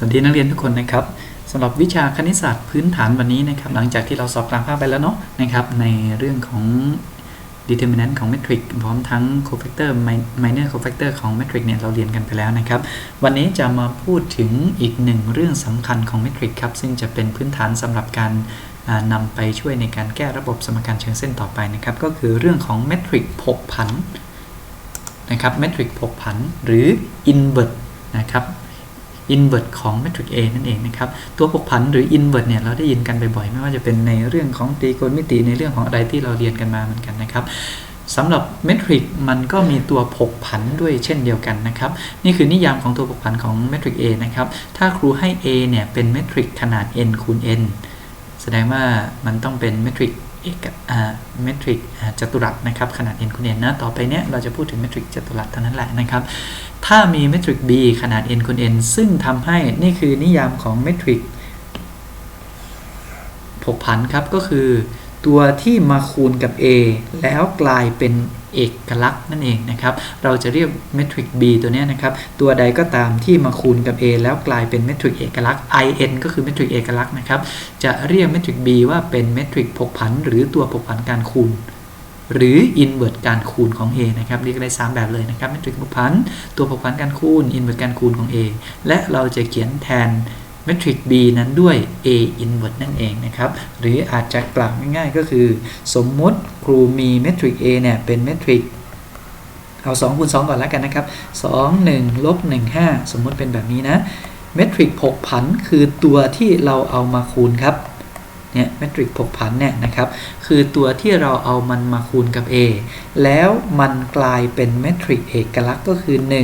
สวัสดีนักเรียนทุกคนนะครับสำหรับวิชาคณิตศาสตร์พื้นฐานวันนี้นะครับ หลังจากที่เราสอบกลางภาคไปแล้วเนาะนะครับ ในเรื่องของ determinant ของ metric พร้อมทั้ง cofactor minor cofactor ของ metric เนี่ยเราเรียนกันไปแล้วนะครับ วันนี้จะมาพูดถึงอีกหนึ่งเรื่องสำคัญของ metric ครับ ซึ่งจะเป็นพื้นฐานสำหรับการนำไปช่วยในการแก้ระบบสมการเชิงเส้นต่อไปนะครับ ก็คือเรื่องของ metric ผกผันนะครับ metric ผกผันหรือ invert นะครับ invert ของ matrix A นั่นเองนะครับ ตัวผกผันหรือ invert เนี่ยเราได้ยินกันบ่อยๆ ไม่ว่าจะเป็นในเรื่องของตรีโกณมิติในเรื่องของอะไรที่เราเรียนกันมาเหมือนกันนะครับสำหรับเมทริกมันก็มีตัวผกผันด้วยเช่นเดียวกันนะครับ นี่คือนิยามของตัวผกผันของเมทริก A นะครับ ถ้าครูให้ A เนี่ยเป็นเมทริกขนาด n คูณ n ดงว่ามันต้องเป็นเมทริกเอกเมทริกจัตุรัสนะครับขนาด n คูณ n นะต่อไปเนี้ยเราจะพูดถึงเมทริกจัตุรัสเท่านั้นแหละนะครับ ถ้ามีเมทริก b ขนาด n คูณ n ซึ่งทำให้นี่คือนิยามของเมทริกผกผันครับก็คือตัวที่มาคูณกับ a แล้วกลายเป็น เอกลักษณ์นั่นเองนะครับ เราจะเรียกเมทริก b ตัวนี้นะครับ ตัวใดก็ตามที่มาคูณกับ a แล้วกลายเป็นเมทริกเอกลักษณ์ in ก็คือเมทริกเอกลักษณ์นะครับ จะเรียกเมทริก b ว่าเป็นเมทริกผกผัน หรือตัวผกผันการคูณ หรือ invert การคูณของ a นะครับเรียกได้3แบบเลยนะครับเมทริกผกผัน ตัวผกผันการคูณ invert การคูณของ a และเราจะเขียนแทน เมทริก b นั้นด้วย a inverse นั่นเองนะครับ หรืออาจจะกล่าวง่ายๆก็คือ สมมุติครูมีเมทริก a เนี่ยเป็นเมทริกเอา2คูณ2ก่อนแล้วกันนะครับ 2 1 ลบ 1 5 สมมุติเป็นแบบนี้นะ เมทริกผกผันคือตัวที่เราเอามาคูณครับ เนี่ยเมทริกผกผันเนี่ยนะครับ คือตัวที่เราเอามันมาคูณกับ a แล้วมันกลายเป็นเมทริกเอกลักษณ์ก็คือ 1 0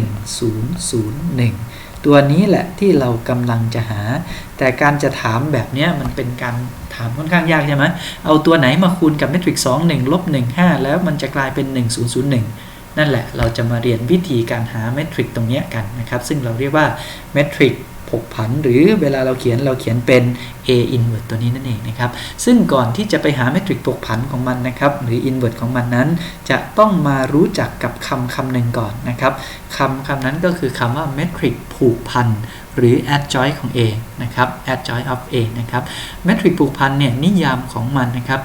0 1 ตัวนี้แหละที่เรากำลังจะหา แต่การจะถามแบบนี้มันเป็นการถามค่อนข้างยากใช่ไหมเอาตัวไหนมาคูณกับเมทริกสองหนึ่งลบหนึ่งห้าแล้วมันจะกลายเป็น1 0 0 1นั่นแหละเราจะมาเรียนวิธีการหาเมทริกตรงนี้กันนะครับ ซึ่งเราเรียกว่าเมทริก ผกผัน หรือเวลาเราเขียนเราเขียนเป็น a inverse ตัวนี้นั่นเองนะครับ ซึ่งก่อนที่จะไปหาเมทริกผกผันของมันนะครับ หรือ inverse ของมันนั้น จะต้องมารู้จักกับคำคำหนึ่งก่อนนะครับคำคำนั้นก็คือคำว่าเมทริกผูกพันหรือ adjoint ของ a นะครับ adjoint of a นะครับเมทริกผูกพันเนี่ยนิยามของมันนะครับ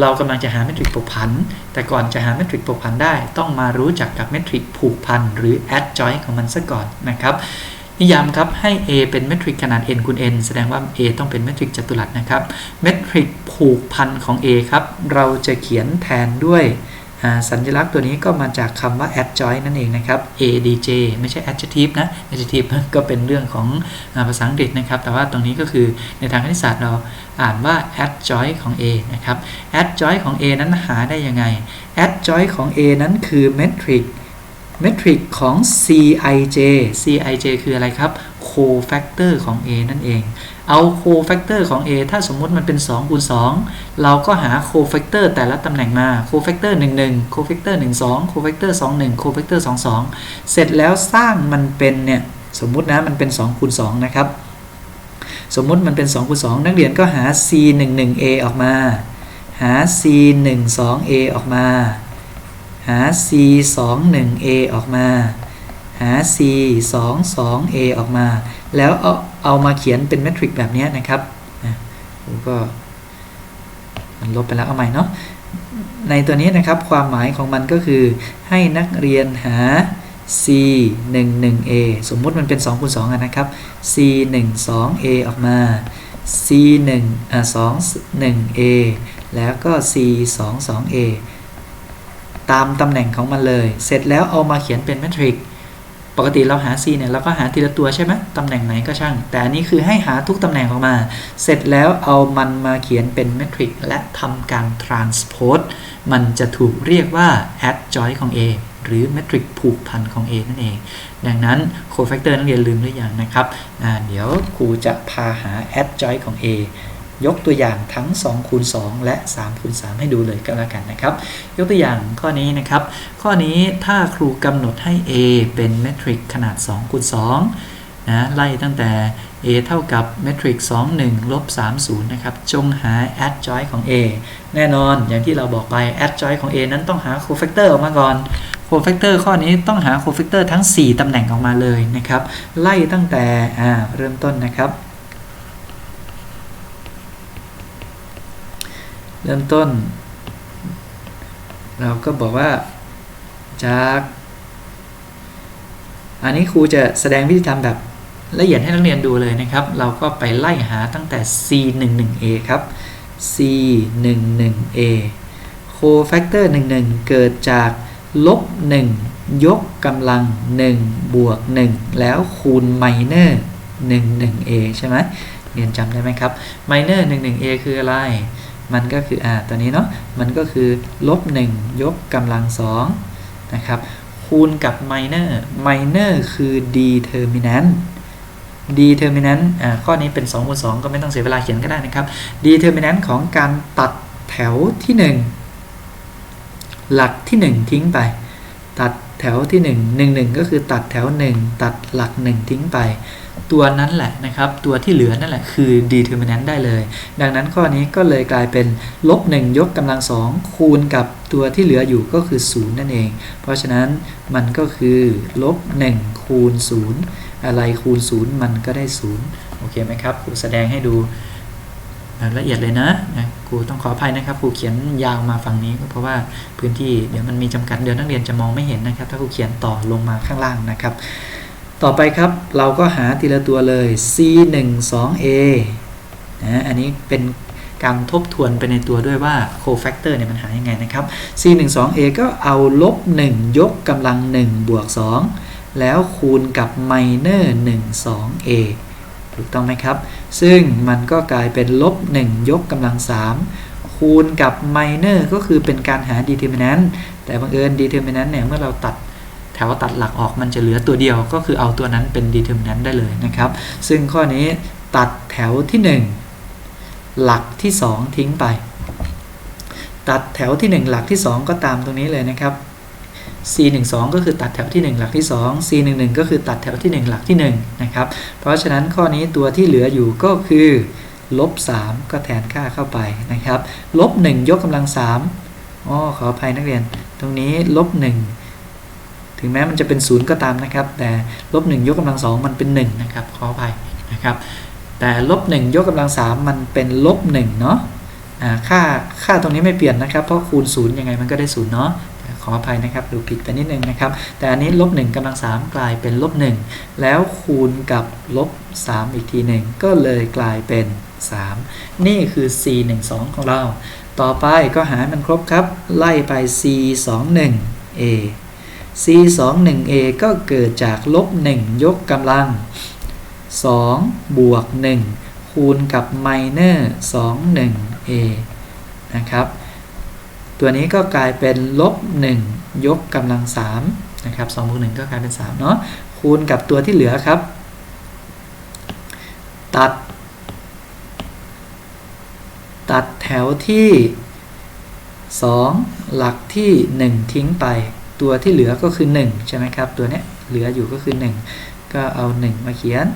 เรากำลังจะหาเมทริกผูกพัน แต่ก่อนจะหาเมทริกผูกพันได้ ต้องมารู้จักกับเมทริกผูกพัน หรือ adjoint ของมันซะก่อนนะครับ นิยามครับให้ a เป็นเมทริกขนาด n คูณ n แสดงว่า a ต้องเป็นเมทริกจัตุรัสนะครับ เมทริกผูกพันของ a ครับ เราจะเขียนแทนด้วยสัญลักษณ์ตัวนี้ก็มาจากคำว่า adjoint นั่นเองนะครับ adj ไม่ใช่ adjective นะ adjective ก็เป็นเรื่องของภาษาอังกฤษนะครับ แต่ว่าตรงนี้ก็คือในทางคณิตศาสตร์เราอ่านว่า adjoint ของ a นะครับ adjoint ของ a นั้นหาได้ยังไง adjoint ของ a นั้นคือเมทริก เมทริกของ Cij Cij คืออะไรครับ cofactor ของ A นั่นเอง เอา cofactor ของ A ถ้าสมมุติมันเป็น2คูณ2เราก็หา cofactor แต่ละตำแหน่งมา cofactor 11 cofactor 12 cofactor 21 cofactor 22 เสร็จแล้วสร้างมันเป็นเนี่ยสมมุตินะมันเป็น2คูณ2นะครับ สมมุติมันเป็น2คูณ2นักเรียนก็หา C11A ออกมา หา C12A ออกมา หา c 2 1 a ออกมา หา c 2 2 a ออกมา แล้วเอาเอามาเขียนเป็นเมทริกแบบนี้นะครับนะก็มันลบไปแล้วเอาใหม่เนาะ ในตัวนี้นะครับความหมายของมันก็คือ ให้นักเรียนหา c 1 1 a สมมุติมันเป็น2คูณ2นะครับ c 1 2 a ออกมา c 1อ่า2 1 a แล้วก็ c 2 2 a ตามตำแหน่งของมันเลย เสร็จแล้วเอามาเขียนเป็นแมทริกปกติเราหา C เนี่ยเราก็หาทีละตัวใช่ไหมตำแหน่งไหนก็ช่าง แต่อันนี้คือให้หาทุกตำแหน่งออกมา เสร็จแล้วเอามันมาเขียนเป็นแมทริกและทำการ transpose มันจะถูกเรียกว่า adjoint ของ A หรือแมทริกผูกพันของ A นั่นเอง ดังนั้น cofactor นักเรียนลืมหรือยังนะครับ เดี๋ยวครูจะพาหา adjoint ของ A ยกตัวอย่างทั้ง2คูณ2และ3คูณ3ให้ดูเลยก็แล้วกันนะครับ ยกตัวอย่างข้อนี้นะครับ ข้อนี้ถ้าครูกำหนดให้ a เป็นเมทริกขนาด2คูณ2นะไล่ตั้งแต่ a เท่ากับเมทริก2 1ลบ3 0นะครับ จงหา adjoint ของ a แน่นอนอย่างที่เราบอกไป adjoint ของ a นั้นต้องหา cofactor ออกมาก่อน cofactor ข้อนี้ต้องหา cofactor ทั้ง 4ตำแหน่งออกมาเลยนะครับ ไล่ตั้งแต่อ่าเริ่มต้นนะครับ เริ่มต้น เราก็บอกว่าจากอันนี้ครูจะแสดงวิธีทำแบบละเอียดให้นักเรียนดูเลยนะครับ เราก็ไปไล่หาตั้งแต่ C11A ครับ C11A cofactor 11 เกิดจากลบ 1 ยกกำลัง 1 บวก 1 แล้วคูณ minor 11A ใช่ไหมเรียนจำได้ไหมครับ minor 11A คืออะไร มันก็คืออ่าตัวนี้เนาะมันก็คือลบ1ยกกำลัง2นะครับคูณกับ minor minor คือ determinant determinant อ่าข้อนี้เป็น2คูณ2ก็ไม่ต้องเสียเวลาเขียนก็ได้นะครับ determinant ของการตัดแถวที่ 1 หลักที่ 1 ทิ้งไป ตัดแถวที่ 1 1 1 ก็คือตัดแถว 1 ตัดหลัก 1 ทิ้งไป ตัวนั้นแหละนะครับ ตัวที่เหลือนั่นแหละคือ determinant ได้เลย ดังนั้นข้อนี้ก็เลยกลายเป็นลบ1ยกกำลัง2คูณกับตัวที่เหลืออยู่ก็คือ 0 นั่นเอง เพราะฉะนั้นมันก็คือลบ1คูณ 0 อะไรคูณ 0 มันก็ได้ 0 โอเคไหมครับครูแสดงให้ดูละเอียดเลยนะนะครูต้องขออภัยนะครับครูเขียนยาวมาฝั่งนี้ก็เพราะว่าพื้นที่เดี๋ยวมันมีจำกัดเดี๋ยวนักเรียนจะมองไม่เห็นนะครับ ถ้าครูเขียนต่อลงมาข้างล่างนะครับ ต่อไปครับเราก็หาทีละตัวเลย C12A นะอันนี้เป็นการทบทวนไปในตัวด้วยว่า cofactor เนี่ยมันหายังไงนะครับ C12A ก็เอาลบ 1 ยกกำลัง 1 บวก 2 แล้วคูณกับ minor 12A ถูกต้องไหมครับ ซึ่งมันก็กลายเป็นลบ 1 ยกกำลัง 3 คูณกับ minor ก็คือเป็นการหา determinant แต่บังเอิญ determinant เนี่ยเมื่อเราตัด แถวตัดหลักออกมันจะเหลือตัวเดียวก็คือเอาตัวนั้นเป็น determinant ได้เลยนะครับ ซึ่งข้อนี้ตัดแถวที่ 1 หลักที่ 2 ทิ้งไป ตัดแถวที่ 1 หลักที่ 2 ก็ตามตรงนี้เลยนะครับ C12 ก็คือตัดแถวที่ 1 หลักที่ 2 C11 ก็คือตัดแถวที่ 1 หลักที่1นะครับ เพราะฉะนั้นข้อนี้ตัวที่เหลืออยู่ก็คือลบ3ก็แทนค่าเข้าไปนะครับลบ1ยกกำลัง3อ๋อขออภัยนักเรียน ตรงนี้ลบ1 ถึงแม้มันจะเป็น0ก็ตามนะครับ แต่ลบ1ยกกำลัง2มันเป็น1นะครับขออภัยนะครับ แต่ลบ1ยกกำลัง3มันเป็นลบ1เนาะค่าค่าตรงนี้ไม่เปลี่ยนนะครับ เพราะคูณ0ยังไงมันก็ได้0เนาะขออภัยนะครับดูผิดไปนิดนึงนะครับ แต่อันนี้ลบ1กำลัง3กลายเป็นลบ1แล้วคูณกับลบ3อีกทีหนึ่งก็เลยกลายเป็น 3 นี่คือ c 1 2ของเรา ต่อไปก็หามันครบครับ ไล่ไป c 2 1 a c 2 1 a ก็เกิดจากลบ 1 ยกกำลัง 2 บวก 1 คูณกับ minor 2 1 a นะครับ ตัวนี้ก็กลายเป็นลบ 1 ยกกำลัง3นะครับ2บวก1ก็กลายเป็น 3 เนาะคูณกับตัวที่เหลือครับ ตัด ตัดแถวที่ 2 หลักที่ 1 ทิ้งไป ตัวที่เหลือก็คือ 1 ใช่ไหมครับ ตัวนี้เหลืออยู่ก็คือ 1 ก็เอา 1 มาเขียน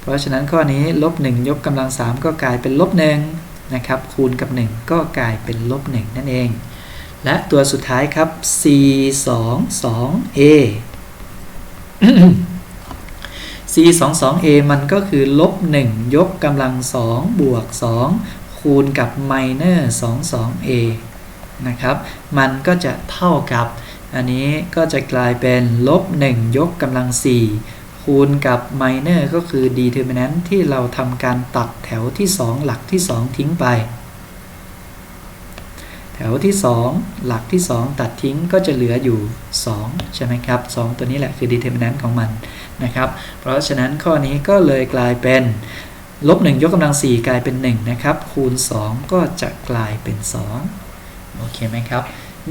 เพราะฉะนั้นข้อนี้ลบ1ยกกำลัง 3 ก็กลายเป็นลบ1นะครับคูณกับ 1 ก็กลายเป็นลบ1นั่นเอง และตัวสุดท้ายครับ c 2 2 a c 2 2 a มันก็คือลบ1ยกกำลัง 2 บวก 2 คูณกับ minor 2 2 a นะครับ มันก็จะเท่ากับ อันนี้ก็จะกลายเป็นลบ1ยกกำลัง 4 คูณกับ minor ก็คือ determinant ที่เราทำการตัดแถวที่ 2 หลักที่ 2 ทิ้งไป แถวที่ 2 หลักที่ 2 ตัดทิ้งก็จะเหลืออยู่ 2 ใช่ไหมครับ 2 ตัวนี้แหละคือ determinant ของมันนะครับ เพราะฉะนั้นข้อนี้ก็เลยกลายเป็นลบ1ยกกำลัง 4 กลายเป็น 1 นะครับ คูณ 2 ก็จะกลายเป็น 2 โอเคไหมครับ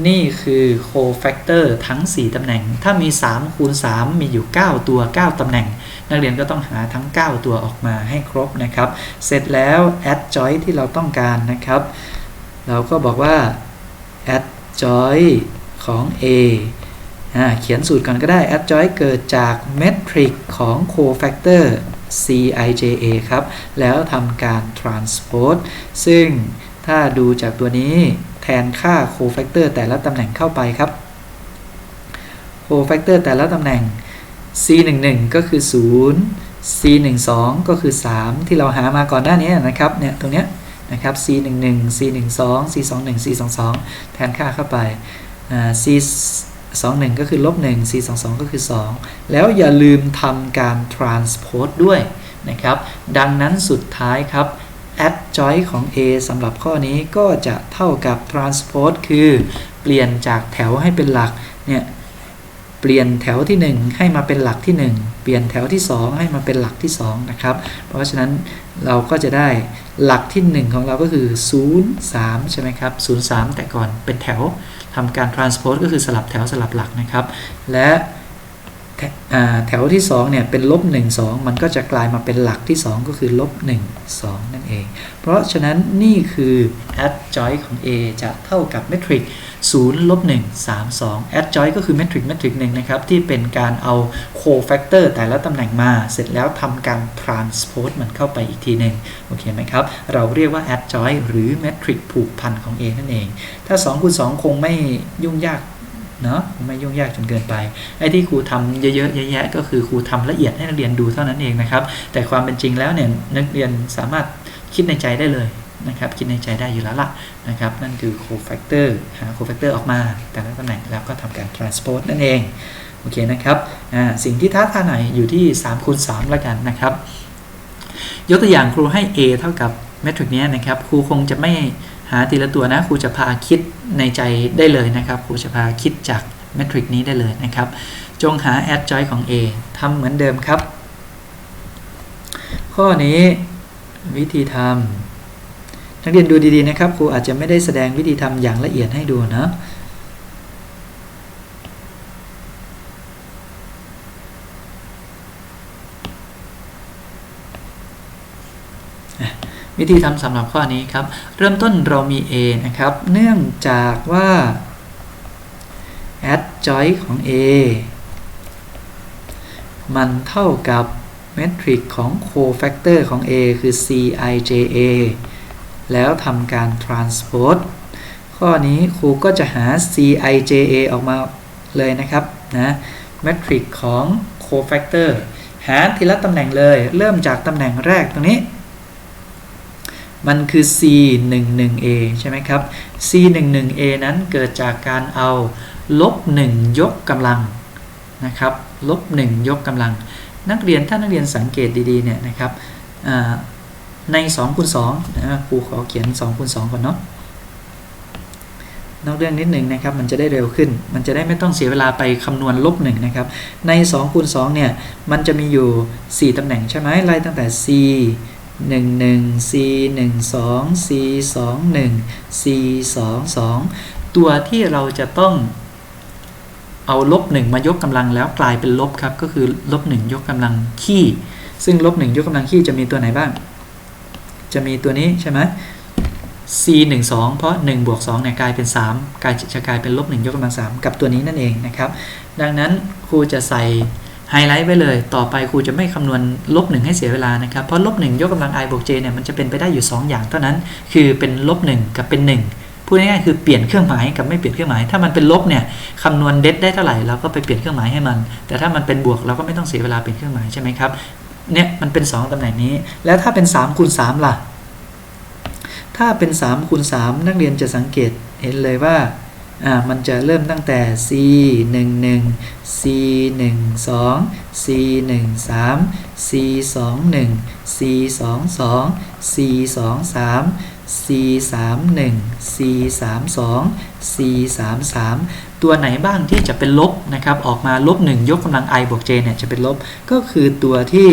นี่คือ cofactor ทั้ง 4 ตำแหน่ง ถ้ามี 3 คูณ 3 มีอยู่ 9 ตัว 9 ตำแหน่ง นักเรียนก็ต้องหาทั้ง 9 ตัวออกมาให้ครบนะครับ เสร็จแล้ว adjoint ที่เราต้องการนะครับ เราก็บอกว่า adjoint ของ A เขียนสูตรก่อนก็ได้ adjoint เกิดจากเมทริกของ cofactorcija ครับ แล้วทำการ transpose ซึ่งถ้าดูจากตัวนี้ แทนค่า cofactor แต่ละตำแหน่งเข้าไปครับโคแฟกเตอร์แต่ละตำแหน่ง c 1 1ก็คือ 0 c 1 2ก็คือ 3 ที่เราหามาก่อนหน้านี้นะครับเนี่ยตรงเนี้ยนะครับ c 1 1 c 1 2 c 2 1 c 2 2แทนค่าเข้าไป c 2 1ก็คือลบ1 c 2 2ก็คือ 2 แล้วอย่าลืมทำการ transpose ด้วยนะครับ ดังนั้นสุดท้ายครับ adjoint ของ A สำหรับข้อนี้ก็จะเท่ากับ transpose คือเปลี่ยนจากแถวให้เป็นหลัก เนี่ย เปลี่ยนแถวที่ 1 ให้มาเป็นหลักที่ 1 เปลี่ยนแถวที่ 2 ให้มาเป็นหลักที่ 2 นะครับ เพราะฉะนั้นเราก็จะได้หลักที่ 1 ของเราก็คือ 0 3 ใช่ไหมครับ 0 3 แต่ก่อนเป็นแถวทำการ transpose ก็คือสลับแถวสลับหลักนะครับ และ แถวที่2เนี่ยเป็นลบ1 2 มันก็จะกลายมาเป็นหลักที่ 2 ก็คือลบ1 2 นั่นเอง เพราะฉะนั้นนี่คือ adjoint ของ A จะเท่ากับเมทริก0ลบ1 3 2 adjoint ก็คือเมทริกเมทริกหนึ่งนะครับ ที่เป็นการเอา cofactor แต่ละตำแหน่งมา เสร็จแล้วทำการ transpose มันเข้าไปอีกทีหนึ่งโอเคไหมครับ เราเรียกว่า adjoint หรือเมทริกผูกพันของ A นั่นเอง ถ้า2คูณ2คงไม่ยุ่งยาก เนาะไม่ยุ่งยากจนเกินไปไอ้ที่ครูทำเยอะๆแยะๆก็คือครูทำละเอียดให้นักเรียนดูเท่านั้นเองนะครับ แต่ความเป็นจริงแล้วเนี่ยนักเรียนสามารถคิดในใจได้เลยนะครับคิดในใจได้อยู่แล้วล่ะนะครับ นั่นคือ cofactor หา cofactor ออกมา แต่ละตำแหน่งแล้วก็ทำการ transpose นั่นเองโอเคนะครับสิ่งที่ท้าทายหน่อยอยู่ที่3คูณ3แล้วกันนะครับ ยกตัวอย่างครูให้ a เท่ากับเมทริกนี้นะครับครูคงจะไม่ หาทีละตัวนะครูจะพาคิดในใจได้เลยนะครับครูจะพาคิดจากเมทริกนี้ได้เลยนะครับ จงหา adjoint ของ A ทำเหมือนเดิมครับ ข้อนี้วิธีทำนักเรียนดูดีๆนะครับ ครูอาจจะไม่ได้แสดงวิธีทำอย่างละเอียดให้ดูนะ วิธีทำสำหรับข้อนี้ครับ เริ่มต้นเรามี A นะครับ เนื่องจากว่า adjoint ของ A มันเท่ากับเมทริกของ cofactor ของ A คือ Cij,A แล้วทำการ transpose ข้อนี้ครูก็จะหา Cij,A ออกมาเลยนะครับนะเมทริกของ cofactor หาทีละตำแหน่งเลย เริ่มจากตำแหน่งแรกตรงนี้ มันคือ c 1 1 a ใช่ไหมครับ c 1 1 a นั้นเกิดจากการเอาลบ1ยกกำลังนะครับลบ1ยกกำลัง นักเรียนถ้านักเรียนสังเกตดีๆเนี่ยนะครับใน2คูณ2นะครูขอเขียน2คูณ2ก่อนเนาะนอกเรื่องนิดหนึ่งนะครับมันจะได้เร็วขึ้น มันจะได้ไม่ต้องเสียเวลาไปคำนวณลบหนึ่งนะครับ ใน2คูณ2เนี่ยมันจะมีอยู่ 4ตำแหน่งใช่ไหมไล่ตั้งแต่ c 1 1 c 1 2 c 2 1 c 2 2ตัวที่เราจะต้องเอาลบ1มายกกำลังแล้วกลายเป็นลบครับ ก็คือลบ1ยกกำลังขี้ ซึ่งลบ1ยกกำลังขี้จะมีตัวไหนบ้าง จะมีตัวนี้ใช่ไหม c 1 2เพราะ1บวก2เนี่ยกลายเป็น3กลายจะกลายเป็นลบ1ยกกำลัง3กับตัวนี้นั่นเองนะครับ ดังนั้นครูจะใส่ ไฮไลท์ไว้เลย ต่อไปครูจะไม่คำนวณลบหนึ่งให้เสียเวลานะครับ เพราะลบหนึ่งยกกำลัง i บวก j เนี่ยมันจะเป็นไปได้อยู่ 2 อย่างเท่านั้น คือเป็นลบหนึ่งกับเป็น 1 พูดง่ายๆคือเปลี่ยนเครื่องหมายกับไม่เปลี่ยนเครื่องหมาย ถ้ามันเป็นลบเนี่ยคำนวณเด็ดได้เท่าไหร่เราก็ไปเปลี่ยนเครื่องหมายให้มัน แต่ถ้ามันเป็นบวกเราก็ไม่ต้องเสียเวลาเปลี่ยนเครื่องหมายใช่ไหมครับ เนี่ยมันเป็น 2ตำแหน่งนี้ แล้วถ้าเป็น3คูณ3ล่ะ ถ้าเป็น3คูณ3นักเรียนจะสังเกตเห็นเลยว่า อ่ามันจะเริ่มตั้งแต่ c 1 1 c 1 2 c 1 3 c 2 1 c 2 2 c 2 3 c 3 1 c 3 2 c 3 3ตัวไหนบ้างที่จะเป็นลบนะครับ ออกมาลบ 1 ยกกำลัง i บวก j เนี่ยจะเป็นลบ ก็คือตัวที่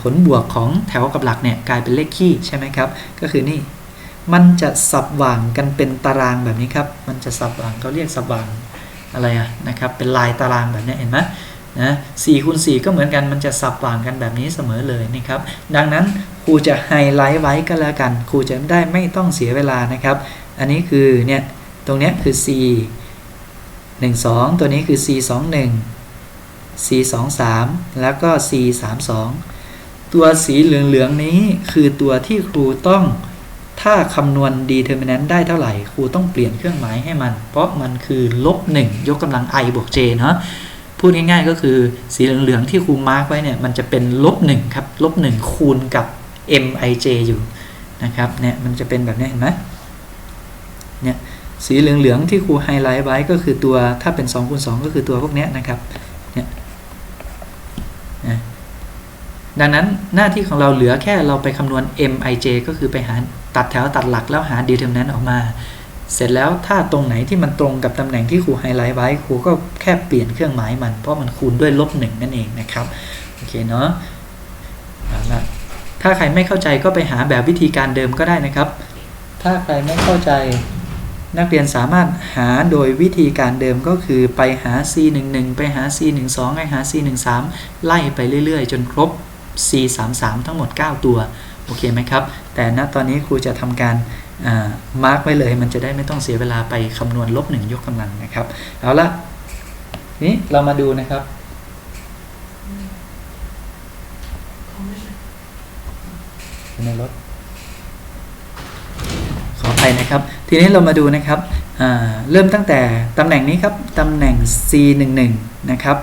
ผลบวกของแถวกับหลักเนี่ยกลายเป็นเลขคี่ใช่ไหมครับ ก็คือนี่ มันจะสับหว่างกันเป็นตารางแบบนี้ครับ มันจะสับหว่างเขาเรียกสับหว่างอะไรอะนะครับ เป็นลายตารางแบบนี้เห็นไหมนะสี่คูณสี่ก็เหมือนกันมันจะสับหว่างกันแบบนี้เสมอเลยนะครับ ดังนั้นครูจะไฮไลท์ไว้ก็แล้วกันครูจะได้ไม่ต้องเสียเวลานะครับ อันนี้คือเนี่ยตรงนี้คือ c 1 2 ตัวนี้คือ c 2 1 c 2 3 แล้วก็ c 3 2 ตัวสีเหลืองๆนี้คือตัวที่ครูต้อง ถ้าคำนวณ determinant ได้เท่าไหร่ ครูต้องเปลี่ยนเครื่องหมายให้มัน เพราะมันคือลบ1ยกกำลัง i บวก j เนาะพูดง่ายๆก็คือสีเหลืองๆที่ครูมาร์กไว้เนี่ย มันจะเป็นลบ1ครับ ลบ1คูณกับ mij อยู่นะครับ เนี่ย มันจะเป็นแบบนี้เห็นไหมเนี่ย สีเหลืองๆที่ครูไฮไลท์ไว้ก็คือตัวถ้าเป็น2คูณ2ก็คือตัวพวกนี้นะครับ เนี่ยนะดังนั้นหน้าที่ของเราเหลือแค่เราไปคำนวณ mij ก็คือไปหา ตัดแถวตัดหลักแล้วหา determinant ออกมา เสร็จแล้วถ้าตรงไหนที่มันตรงกับตำแหน่งที่ครูไฮไลท์ไว้ครูก็แค่เปลี่ยนเครื่องหมายมัน เพราะมันคูณด้วยลบหนึ่งนั่นเองนะครับโอเคเนาะะถ้าใครไม่เข้าใจก็ไปหาแบบวิธีการเดิมก็ได้นะครับ ถ้าใครไม่เข้าใจนักเรียนสามารถหาโดยวิธีการเดิมก็คือไปหา C11 ไปหา C12 ไปหา C13 ไล่ไปเรื่อยๆ จนครบ C33 ทั้งหมด 9 ตัว อเคไหมครับ แต่ณตอนนี้ครูจะทำการมาร์กไว้เลย มันจะได้ไม่ต้องเสียเวลาไปคำนวณลบหนึ่งยกกำลังนะครับ เอาละนี้เรามาดูนะครับในรถขออภัยนะครับ ทีนี้เรามาดูนะครับเริ่มตั้งแต่ตำแหน่งนี้ครับตำแหน่ง C11 นะครับ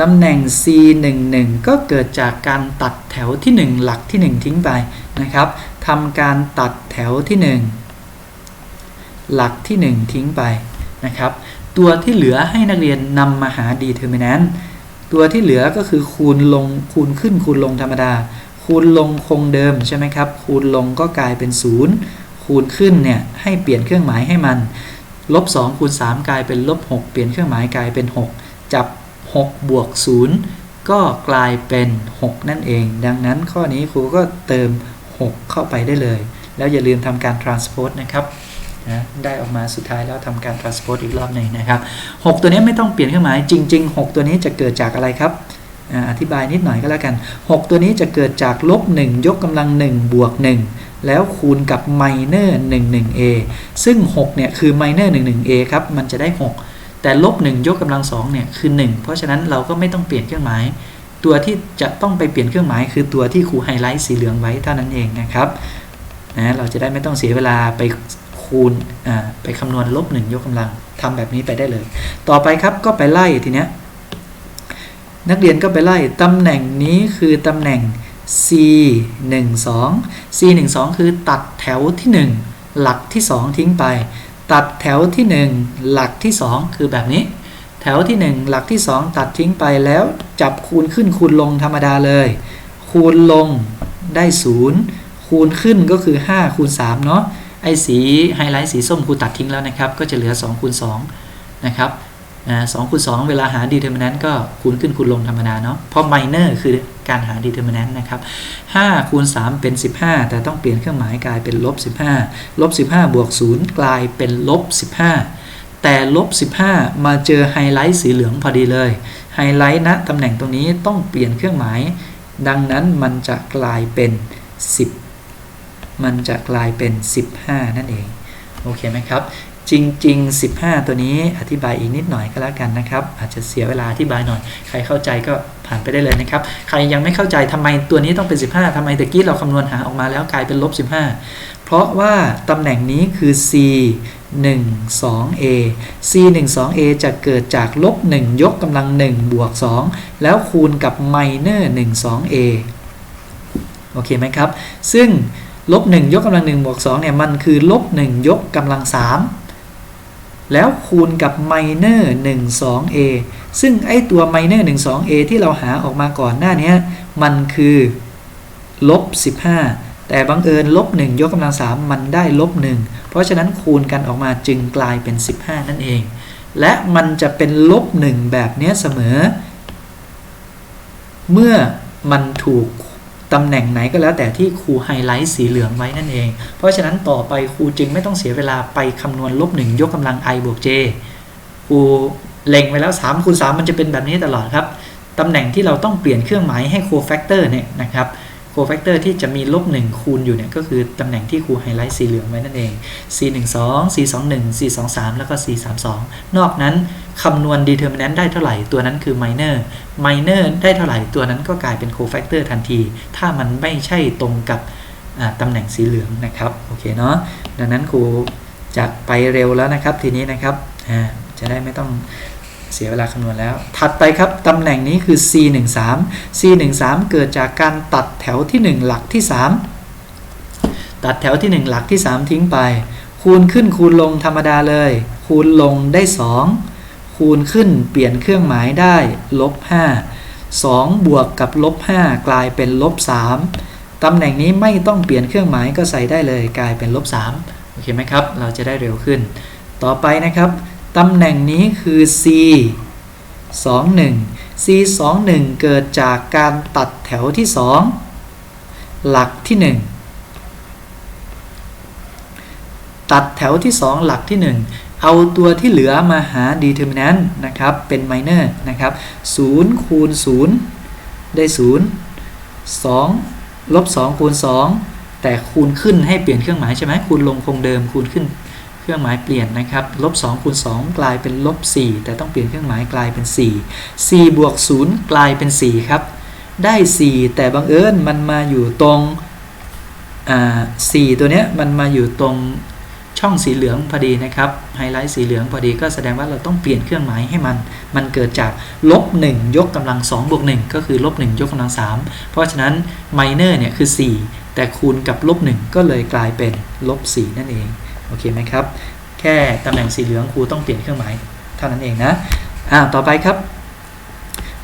ตำแหน่ง C11 ก็เกิดจากการตัดแถวที่ 1 หลักที่ 1 ทิ้งไปนะครับทำการตัดแถวที่ 1 หลักที่ 1 ทิ้งไปนะครับ ตัวที่เหลือให้นักเรียนนำมาหา determinant ตัวที่เหลือก็คือคูณลงคูณขึ้นคูณลงธรรมดา คูณลงคงเดิมใช่ไหมครับ คูณลงก็กลายเป็น 0 คูณขึ้นเนี่ยให้เปลี่ยนเครื่องหมายให้มันลบ2คูณ3กลายเป็นลบ6เปลี่ยนเครื่องหมายกลายเป็น 6 จับ 6 บวก 0 ก็กลายเป็น 6 นั่นเอง ดังนั้นข้อนี้ครูก็เติม 6 เข้าไปได้เลย แล้วอย่าลืมทำการ transpose นะครับนะได้ออกมาสุดท้ายแล้วทำการ transpose อีกรอบหนึ่งนะครับ 6 ตัวนี้ไม่ต้องเปลี่ยนเครื่องหมาย จริง ๆ 6 ตัวนี้จะเกิดจากอะไรครับอธิบายนิดหน่อยก็แล้วกัน 6 ตัวนี้จะเกิดจากลบ 1 ยกกำลัง 1 บวก 1 แล้วคูณกับ minor 11a ซึ่ง 6 เนี่ย คือ minor 11a ครับ มันจะได้ 6 แต่ลบ1ยกกำลัง2เนี่ยคือ 1 เพราะฉะนั้นเราก็ไม่ต้องเปลี่ยนเครื่องหมาย ตัวที่จะต้องไปเปลี่ยนเครื่องหมายคือตัวที่ครูไฮไลท์สีเหลืองไว้เท่านั้นเองนะครับนะเราจะได้ไม่ต้องเสียเวลาไปคูณไปคำนวณลบหนึ่งยกกำลังทำแบบนี้ไปได้เลย ต่อไปครับก็ไปไล่ทีเนี้ยนักเรียนก็ไปไล่ตำแหน่งนี้คือตำแหน่ง C 1 2 C 1 2คือตัดแถวที่ 1 หลักที่ 2 ทิ้งไป ตัดแถวที่ 1 หลักที่ 2 คือแบบนี้ แถวที่ 1 หลักที่ 2 ตัดทิ้งไปแล้วจับคูณขึ้นคูณลงธรรมดาเลย คูณลงได้ 0 คูณขึ้นก็คือ 5 คูณ3เนาะไอ้สีไฮไลท์สีส้มครูตัดทิ้งแล้วนะครับ ก็จะเหลือ2คูณ2นะครับสองคูณ2เวลาหา determinant ก็คูณขึ้นคูณลงธรรมดาเนาะเพราะ minor คือ การหา determinant นะครับ5คูณ3เป็น 15 แต่ต้องเปลี่ยนเครื่องหมายกลายเป็นลบ15ลบ15 บวก 0 กลายเป็นลบ15 แต่ลบ15 มาเจอไฮไลท์สีเหลืองพอดีเลย ไฮไลท์ณตำแหน่งตรงนี้ต้องเปลี่ยนเครื่องหมาย ดังนั้นมันจะกลายเป็น 10 มันจะกลายเป็น 15 นั่นเอง โอเคไหมครับ จริง ๆ 15 ตัวนี้อธิบายอีกนิดหน่อยก็แล้วกันนะครับ อาจจะเสียเวลาอธิบายหน่อย ใครเข้าใจก็ผ่านไปได้เลยนะครับ ใครยังไม่เข้าใจทำไมตัวนี้ต้องเป็น 15ทำไมตะกี้เราคำนวณหาออกมาแล้วกลายเป็นลบ 15 เพราะว่าตำแหน่งนี้คือ C 12a c 12a จะเกิดจากลบ 1 ยกกำลัง 1 บวก 2 แล้วคูณกับ minor 12a โอเคไหมครับ ซึ่งลบ 1 ยกกำลัง 1 บวก 2 เนี่ย มันคือลบ 1 ยกกำลัง 3 แล้วคูณกับ minor 12a ซึ่งไอตัว minor 12a ที่เราหาออกมาก่อนหน้านี้มันคือลบ15 แต่บังเอิญลบ1ยกกำลัง 3 มันได้ลบ1เพราะฉะนั้นคูณกันออกมาจึงกลายเป็น 15 นั่นเอง และมันจะเป็นลบ1แบบนี้เสมอ เมื่อมันถูก ตำแหน่งไหนก็แล้วแต่ที่ครูไฮไลท์สีเหลืองไว้นั่นเอง เพราะฉะนั้นต่อไปครูจึงไม่ต้องเสียเวลาไปคำนวณลบ1ยกกำลัง i บวก j ครูเล็งไว้แล้ว3คูณ3มันจะเป็นแบบนี้ตลอดครับ ตำแหน่งที่เราต้องเปลี่ยนเครื่องหมายให้โคแฟกเตอร์เนี่ยนะครับ แฟกเตอร์ที่จะมีลบ1คูณอยู่เนี่ยก็คือตำแหน่งที่ครูไฮไลท์สีเหลืองไว้นั่นเอง C12 C21 C23 แล้วก็ C32 นอกนั้นคำนวณ determinant ได้เท่าไหร่ตัวนั้นคือ minor minor ได้เท่าไหร่ตัวนั้นก็กลายเป็น cofactor ทันที ถ้ามันไม่ใช่ตรงกับตำแหน่งสีเหลืองนะครับโอเคเนาะดังนั้นครูจะไปเร็วแล้วนะครับทีนี้นะครับจะได้ไม่ต้อง เสียเวลาคำนวณแล้ว ถัดไปครับตำแหน่งนี้คือ C13 C13 เกิดจากการตัดแถวที่ 1 หลักที่ 3 ตัดแถวที่ 1 หลักที่ 3 ทิ้งไป คูณขึ้นคูณลงธรรมดาเลย คูณลงได้ 2 คูณขึ้นเปลี่ยนเครื่องหมายได้ลบ5 2 บวกกับลบ5กลายเป็นลบ3ตำแหน่งนี้ไม่ต้องเปลี่ยนเครื่องหมายก็ใส่ได้เลย กลายเป็นลบ3โอเคไหมครับ เราจะได้เร็วขึ้น ต่อไปนะครับ ตำแหน่งนี้คือ C 21 C 21เกิดจากการตัดแถวที่ 2 หลักที่ 1 ตัดแถวที่ 2 หลักที่ 1 เอาตัวที่เหลือมาหา determinant นะครับ เป็น minor นะครับ0คูณ 0 ได้ 0 2 ลบ 2 คูณ 2 แต่คูณขึ้นให้เปลี่ยนเครื่องหมายใช่ไหมคูณลงคงเดิมคูณขึ้น เครื่องหมายเปลี่ยนนะครับลบ2คูณ2กลายเป็นลบ4แต่ต้องเปลี่ยนเครื่องหมายกลายเป็น 4 4 บวก 0 กลายเป็น 4 ครับ ได้ 4 แต่บังเอิญมันมาอยู่ตรงอ่า4ตัวเนี้ยมันมาอยู่ตรงช่องสีเหลืองพอดีนะครับไฮไลท์สีเหลืองพอดีก็แสดงว่าเราต้องเปลี่ยนเครื่องหมายให้มัน มันเกิดจากลบ1ยกกำลัง2บวก1ก็คือลบ1ยกกำลัง3เพราะฉะนั้นไมเนอร์เนี่ยคือ 4 แต่คูณกับลบ1ก็เลยกลายเป็นลบ4นั่นเอง โอเคไหมครับ แค่ตำแหน่งสีเหลืองครูต้องเปลี่ยนเครื่องหมายเท่านั้นเองนะอ่าต่อไปครับ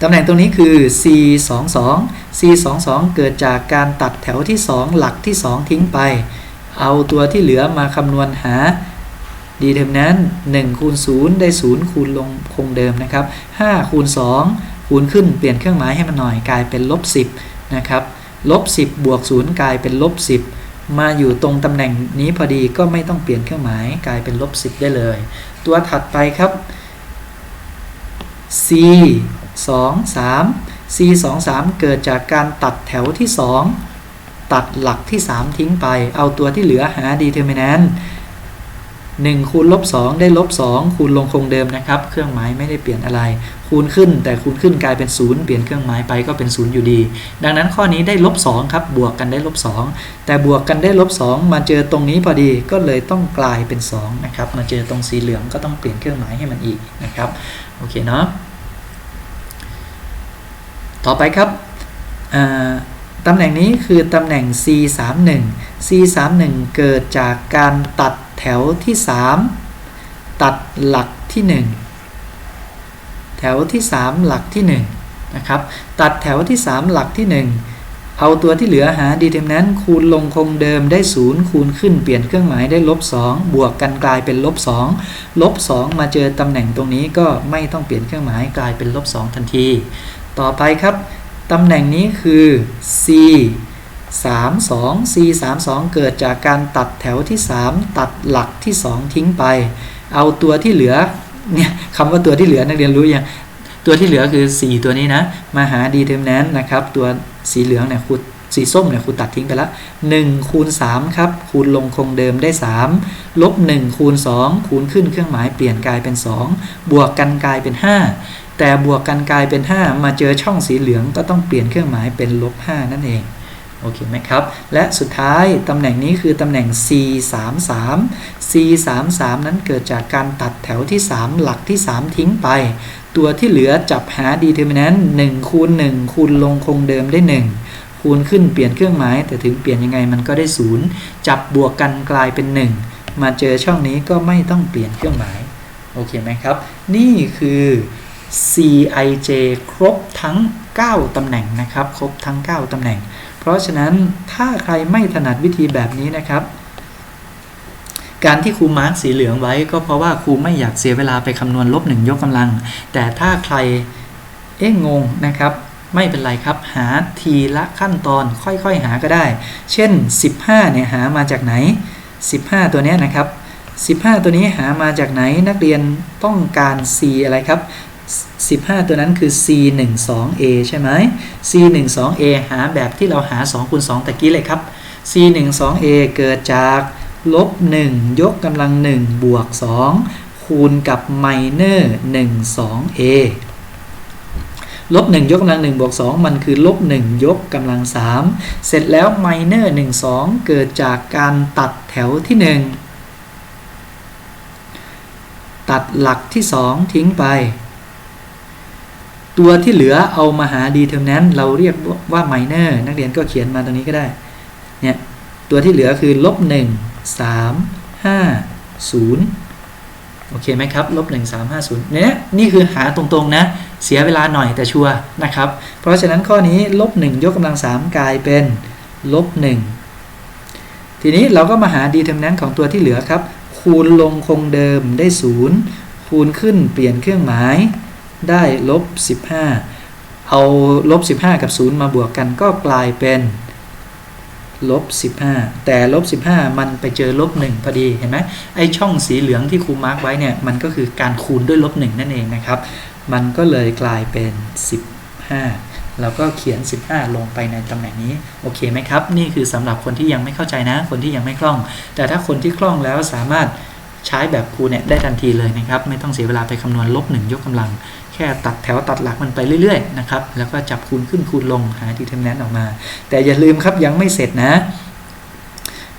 ตำแหน่งตรงนี้คือ C 2 2 C 2 2เกิดจากการตัดแถวที่ 2 หลักที่ 2 ทิ้งไป เอาตัวที่เหลือมาคำนวณหา determinant 1คูณ0ได้ 0 คูณลงคงเดิมนะครับ5คูณ2คูณขึ้นเปลี่ยนเครื่องหมายให้มันหน่อยกลายเป็นลบ10นะครับลบ10บวก0กลายเป็นลบ10 มาอยู่ตรงตำแหน่งนี้พอดีก็ไม่ต้องเปลี่ยนเครื่องหมายกลายเป็นลบ10 ได้เลย ตัวถัดไปครับ C 2 3 C 2 3เกิดจากการตัดแถวที่ 2 ตัดหลักที่ 3 ทิ้งไป เอาตัวที่เหลือหา determinant 1คูณลบ2ได้ลบ2คูณลงคงเดิมนะครับ เครื่องหมายไม่ได้เปลี่ยนอะไร คูณขึ้นแต่คูณขึ้นกลายเป็น 0 เปลี่ยนเครื่องหมายไปก็เป็น 0 อยู่ดี ดังนั้นข้อนี้ได้ลบ2ครับบวกกันได้ลบ2แต่บวกกันได้ลบ2มาเจอตรงนี้พอดีก็เลยต้องกลายเป็น2นะครับมาเจอตรงสีเหลืองก็ต้องเปลี่ยนเครื่องหมายให้มันอีกนะครับโอเคเนาะต่อไปครับตำแหน่งนี้คือตำแหน่ง C31 C31 เกิดจากการตัด แถวที่ 3 ตัดหลักที่ 1 แถวที่ 3 หลักที่1นะครับตัดแถวที่ 3 หลักที่ 1 เอาตัวที่เหลือหา determinant คูณลงคงเดิมได้ 0 คูณขึ้นเปลี่ยนเครื่องหมายได้ลบ2บวกกันกลายเป็นลบ2ลบ2มาเจอตำแหน่งตรงนี้ก็ไม่ต้องเปลี่ยนเครื่องหมายกลายเป็นลบ2ทันที ต่อไปครับตำแหน่งนี้คือ C 3 2 C 3 2 เกิดจากการตัดแถวที่ 3 ตัดหลักที่ 2 ทิ้งไป เอาตัวที่เหลือเนี่ยคำว่าตัวที่เหลือนักเรียนรู้ยังตัวที่เหลือคือ 4 ตัวนี้นะ มาหา determinant นะครับ ตัวสีเหลืองเนี่ยคูสีส้มเนี่ยคูตัดทิ้งไปล้ว1คูณ3ครับคูณลงคงเดิมได้ 3 ลบ1คูณ2คูณขึ้นเครื่องหมายเปลี่ยนกลายเป็น 2 บวกกันกลายเป็น 5 แต่บวกกันกลายเป็น 5 มาเจอช่องสีเหลืองก็ต้องเปลี่ยนเครื่องหมายเป็นลบ5นั่นเอง โอเคไหมครับ และสุดท้ายตำแหน่งนี้คือตำแหน่ง C 3 3 C 3 3นั้นเกิดจากการตัดแถวที่ 3 หลักที่ 3 ทิ้งไป ตัวที่เหลือจับหา determinant 1คูณ1คูณลงคงเดิมได้ 1 คูณขึ้นเปลี่ยนเครื่องหมาย แต่ถึงเปลี่ยนยังไงมันก็ได้ 0 จับบวกกันกลายเป็น 1 มาเจอช่องนี้ก็ไม่ต้องเปลี่ยนเครื่องหมาย โอเคไหมครับ นี่คือ CIJ ครบทั้ง 9ตำแหน่งนะครับ ครบทั้ง 9ตำแหน่ง ราะฉะนั้นถ้าใครไม่ถนัดวิธีแบบนี้นะครับ การที่ครูมาร์กสีเหลืองไว้ ก็เพราะว่าครูไม่อยากเสียเวลาไปคำนวณลบหนึ่งยกกำลัง แต่ถ้าใครเอ๊ะงงนะครับ ไม่เป็นไรครับ หาทีละขั้นตอนค่อยๆหาก็ได้ เช่น 15เนี่ยหามาจากไหน 15 ตัวนี้นะครับ 15 ตัวนี้หามาจากไหนนักเรียนต้องการ C อะไรครับ 15 ตัวนั้นคือ C 1 2 A ใช่ไหม C 1 2 A หาแบบที่เราหา2คูณ2ตะกี้เลยครับ C 1 2 A เกิดจากลบ 1 ยกกำลัง 1 บวก 2 คูณกับ minor 1 2 A ลบ 1 ยกกำลัง 1 บวก 2 มันคือลบ 1 ยกกำลัง 3 เสร็จแล้ว minor 1 2 เกิดจากการตัดแถวที่ 1 ตัดหลักที่ 2 ทิ้งไป ตัวที่เหลือเอามาหา determinant เราเรียกว่า minor นักเรียนก็เขียนมาตรงนี้ก็ได้ เนี่ย ตัวที่เหลือคือลบ1 3 5 0 โอเคไหมครับ ลบ 1 3 5 0 เนี่ย นี่คือหาตรงๆนะ เสียเวลาหน่อยแต่ชัวร์นะครับ เพราะฉะนั้นข้อนี้ลบ 1 ยกกำลัง 3 กลายเป็นลบ 1 ทีนี้เราก็มาหา determinant ของตัวที่เหลือครับ คูณลงคงเดิมได้ 0 คูณขึ้นเปลี่ยนเครื่องหมาย ได้ลบ 15 เอาลบ 15 กับ 0 มาบวกกันก็กลายเป็นลบ 15 แต่ลบ 15 มันไปเจอลบ 1 พอดีเห็นไหมไอช่องสีเหลืองที่ครูมาร์กไว้เนี่ย มันก็คือการคูณด้วยลบ 1 นั่นเองนะครับ มันก็เลยกลายเป็น 15เราก็เขียน 15 ลงไปในตำแหน่งนี้ โอเคไหมครับ นี่คือสำหรับคนที่ยังไม่เข้าใจนะ คนที่ยังไม่คล่อง แต่ถ้าคนที่คล่องแล้วสามารถใช้แบบครูเนี่ยได้ทันทีเลยนะครับ ไม่ต้องเสียเวลาไปคำนวณลบ 1 ยกกำลัง แค่ตัดแถวตัดหลักมันไปเรื่อยๆนะครับแล้วก็จับคูณขึ้นคูณลงหา determinant ออกมา แต่อย่าลืมครับยังไม่เสร็จนะ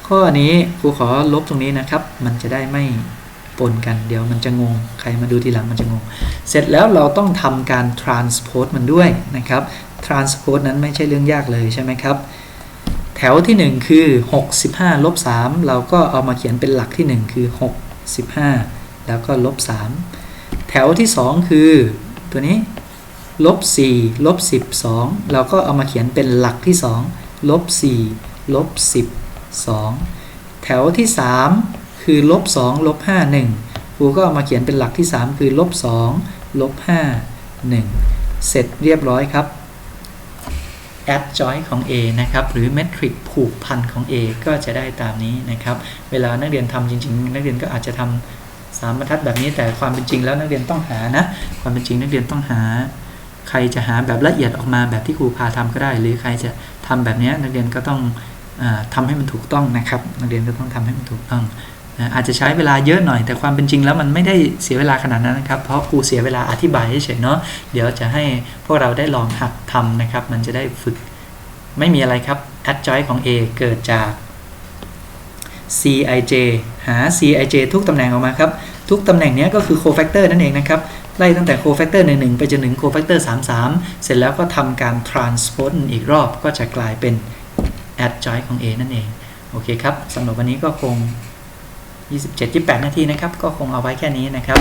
ข้อนี้ครูขอลบตรงนี้นะครับ มันจะได้ไม่ปนกันเดี๋ยวมันจะงง ใครมาดูทีหลังมันจะงง เสร็จแล้วเราต้องทำการ transpose มันด้วยนะครับ transpose นั้นไม่ใช่เรื่องยากเลยใช่ไหมครับ แถวที่ 1 คือ 65ลบ3เราก็เอามาเขียนเป็นหลักที่ 1 คือ 65 แล้วก็ลบ3แถวที่ 2 คือ ตัวนี้ลบ4ลบ12 เราก็เอามาเขียนเป็นหลักที่2ลบ4ลบ12 แถวที่ 3 คือลบ2ลบ5 1ครูก็เอามาเขียนเป็นหลักที่ 3 คือลบ2ลบ5 1 เสร็จเรียบร้อยครับ adjoint ของ A นะครับ หรือ metric ผูกพันของ A ก็จะได้ตามนี้นะครับ เวลานักเรียนทำจริง ๆ นักเรียนก็อาจจะทำ สามบรรทัดแบบนี้แต่ความเป็นจริงแล้วนักเรียนต้องหานะ ความเป็นจริงนักเรียนต้องหา ใครจะหาแบบละเอียดออกมาแบบที่ครูพาทำก็ได้ หรือใครจะทำแบบนี้นักเรียนก็ต้องอทำให้มันถูกต้องนะครับ นักเรียนก็ต้องทำให้มันถูกต้องนะอาจจะใช้เวลาเยอะหน่อย แต่ความเป็นจริงแล้วมันไม่ได้เสียเวลาขนาดนั้นนะครับ เพราะครูเสียเวลาอธิบายเฉยๆเนาะเดี๋ยวจะให้พวกเราได้ลองหัดทำนะครับ มันจะได้ฝึกไม่มีอะไรครับ adjoint ของ A เกิดจาก Cij หา Cij ทุกตำแหน่งออกมาครับ ทุกตำแหน่งนี้ก็คือ cofactor นั่นเองนะครับ ไล่ตั้งแต่ cofactor 1 1 ไปจนถึง cofactor 3 3 เสร็จแล้วก็ทำการ transpose อีกรอบก็จะกลายเป็น adjoint ของ A นั่นเอง โอเคครับสำหรับวันนี้ก็คง 27-28 นาทีนะครับ ก็คงเอาไว้แค่นี้นะครับ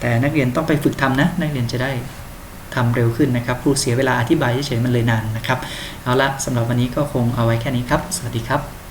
แต่นักเรียนต้องไปฝึกทำนะ นักเรียนจะได้ทำเร็วขึ้นนะครับครูเสียเวลาอธิบายเฉยๆมันเลยนานนะครับ เอาละสำหรับวันนี้ก็คงเอาไว้แค่นี้ครับ สวัสดีครับ